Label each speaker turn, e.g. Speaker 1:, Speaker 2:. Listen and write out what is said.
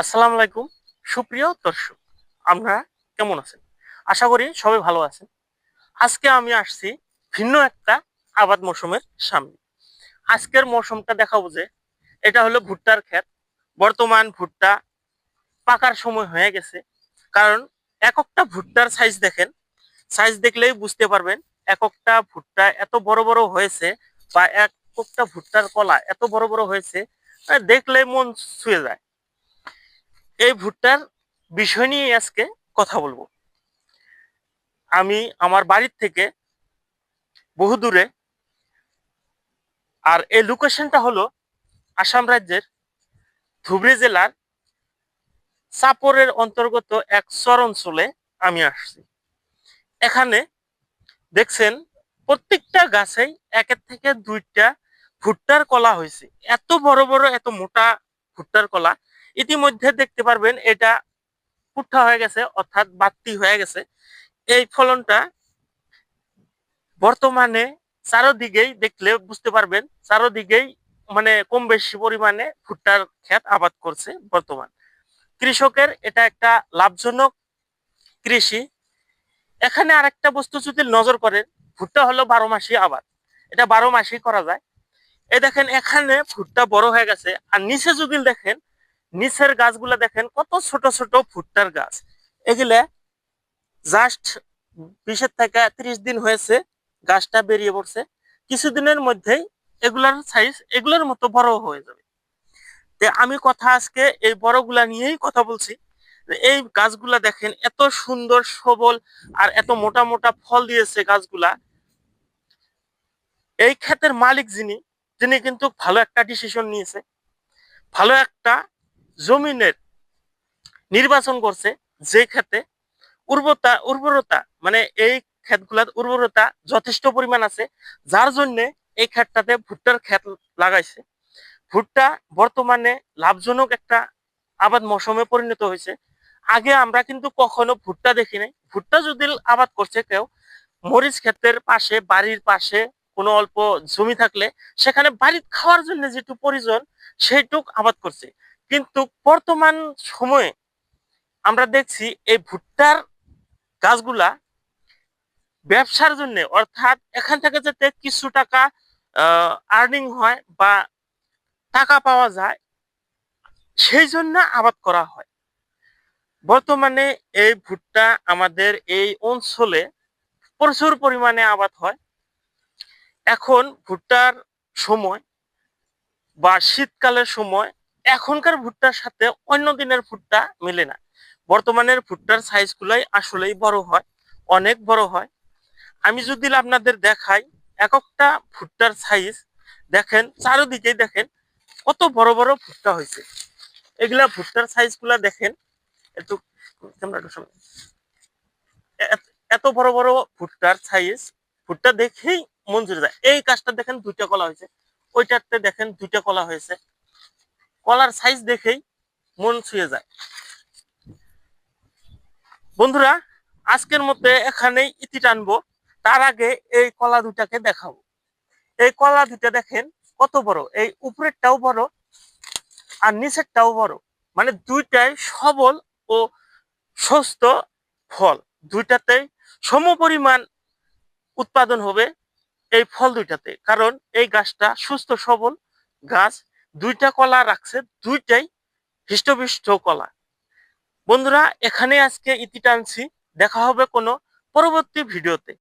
Speaker 1: আসসালামু আলাইকুম সুপ্রিয় দর্শক আমরা কেমন আছেন? আশা করি সবাই ভালো আছেন। আজকে আমি আসছি ভিন্ন একটা আবাদ মৌসুমের সামনে। আজকের মৌসুমটা দেখাবো যে এটা হলো ভুট্টার ক্ষেত। বর্তমান ভুট্টা পাকার সময় হয়ে গেছে। কারণ এককটা ভুট্টার সাইজ দেখেন সাইজ দেখলেই বুঝতে পারবেন এককটা ভুট্টা এত বড় বড় হয়েছে বা এককটা ভুট্টার কলা এত বড় বড় হয়েছে আহ, দেখলেই মন ছুঁয়ে যায়। এই ভুট্টার বিষয় নিয়ে আজকে কথা বলব। আমি আমার বাড়ির থেকে বহু দূরে আর এই লোকেশনটা হলো আসাম রাজ্যের ধুবড়ী জেলার চাপরের অন্তর্গত এক চর অঞ্চলে আমি আসছি। এখানে দেখছেন প্রত্যেকটা গাছেই একের থেকে দুইটা ভুট্টার কলা হয়েছে। এত বড় বড়, এত মোটা ভুট্টার কলা ইতিমধ্যে দেখতে পারবেন এটা পুঠা হয়ে গেছে, অর্থাৎ বাত্তি হয়ে গেছে। এই ফলনটা বর্তমানে চারোদিকেই দেখলে বুঝতে পারবেন, চারোদিকেই মানে কম বেশি পরিমাণে ভুট্টার ক্ষেত আবাদ করছে বর্তমান। কৃষকের এটা একটা লাভজনক কৃষি। এখানে আরেকটা বস্তু যদি নজর করেন, ভুট্টা হলো বারো মাসি আবাদ। এটা বারো মাসই করা যায়। এই দেখেন, এখানে ভুট্টা বড় হয়ে গেছে। আর নিচে যদি দেখেন নিচের গাছগুলা দেখেন কত ছোট ছোট ভুট্টার গাছ। এগুলা জাস্ট বিশের থেকে ত্রিশ দিন হয়েছে গাছটা বেরিয়ে পড়ছে। কিছুদিনের মধ্যেই এগুলার সাইজ এগুলোর মতো বড় হয়ে যাবে। আমি কথা আজকে এই বড়গুলা নিয়েই কথা বলছি। এই গাছগুলা দেখেন এত সুন্দর, সবল আর এত মোটা মোটা ফল দিয়েছে গাছগুলা। এই ক্ষেতের মালিক যিনি, তিনি কিন্তু ভালো একটা ডিসিশন নিয়েছে। ভালো একটা জমিনের নির্বাচন করছে, যে ক্ষেতে উর্বরতা উর্বরতা মানে এই ক্ষেতগুলার উর্বরতা যথেষ্ট পরিমাণ আছে, যার জন্য এই ক্ষেতটাতে ভুট্টার ক্ষেত লাগাইছে। ভুট্টা বর্তমানে লাভজনক একটা আবাদ মৌসুমে পরিণত হয়েছে। আগে আমরা কিন্তু কখনো ভুট্টা দেখি নাই। ভুট্টা যদি আবাদ করছে কেউ, মরিচ ক্ষেতের পাশে, বাড়ির পাশে কোনো অল্প জমি থাকলে সেখানে বাড়ির খাওয়ার জন্য যেটুকু প্রয়োজন, সেইটুক আবাদ করছে। কিন্তু বর্তমান সময়ে আমরা দেখছি এই ভুট্টার গাছগুলা ব্যবসার জন্য, অর্থাৎ এখান থেকে যাতে কিছু টাকা আর্নিং হয় বা টাকা পাওয়া যায়, সেই জন্য আবাদ করা হয়। বর্তমানে এই ভুট্টা আমাদের এই অঞ্চলে প্রচুর পরিমাণে আবাদ হয়। এখন ভুট্টার সময় বা শীতকালের সময় এখনকার ভুট্টার সাথে অন্য দিনের ভুট্টা মেলে না। বর্তমানের ভুট্টার সাইজগুলাই আসলেই বড় হয়, অনেক বড় হয়। আমি যদি আপনাদের দেখাই এক একটা ভুট্টার সাইজ দেখেন চারিদিকেই দেখেন কত বড় বড় ভুট্টা হয়েছে। এগুলা ভুট্টার সাইজগুলা দেখেন, একটু এত- বড় বড় ভুট্টার সাইজ ভুট্টা দেখেই জুড়ে যায়। এই কাজটা দেখেন দুইটা কলা হয়েছে। ওইটাতে দেখেন দুইটা কলা হয়েছে। কলার সাইজ দেখেই মন ছুঁয়ে যায়। বন্ধুরা, আজকের মধ্যে এখানেই ইতি টানবো। তার আগে এই কলা দুটাকে দেখাবো। এই কলা দুটা দেখেন কত বড়। এই উপরেরটাও বড় আর নিচেরটাও বড়। মানে দুইটাই সবল ও সুস্থ ফল। দুইটাতেই সম পরিমাণ উৎপাদন হবে এই ফল দুইটাতে। কারণ এই গাছটা সুস্থ সবল গাছ দুইটা কলা রাখছে, দুইটাই হৃষ্টপুষ্ট কলা। বন্ধুরা, এখানে আজকে ইতি টানছি। দেখা হবে কোনো পরবর্তী ভিডিওতে।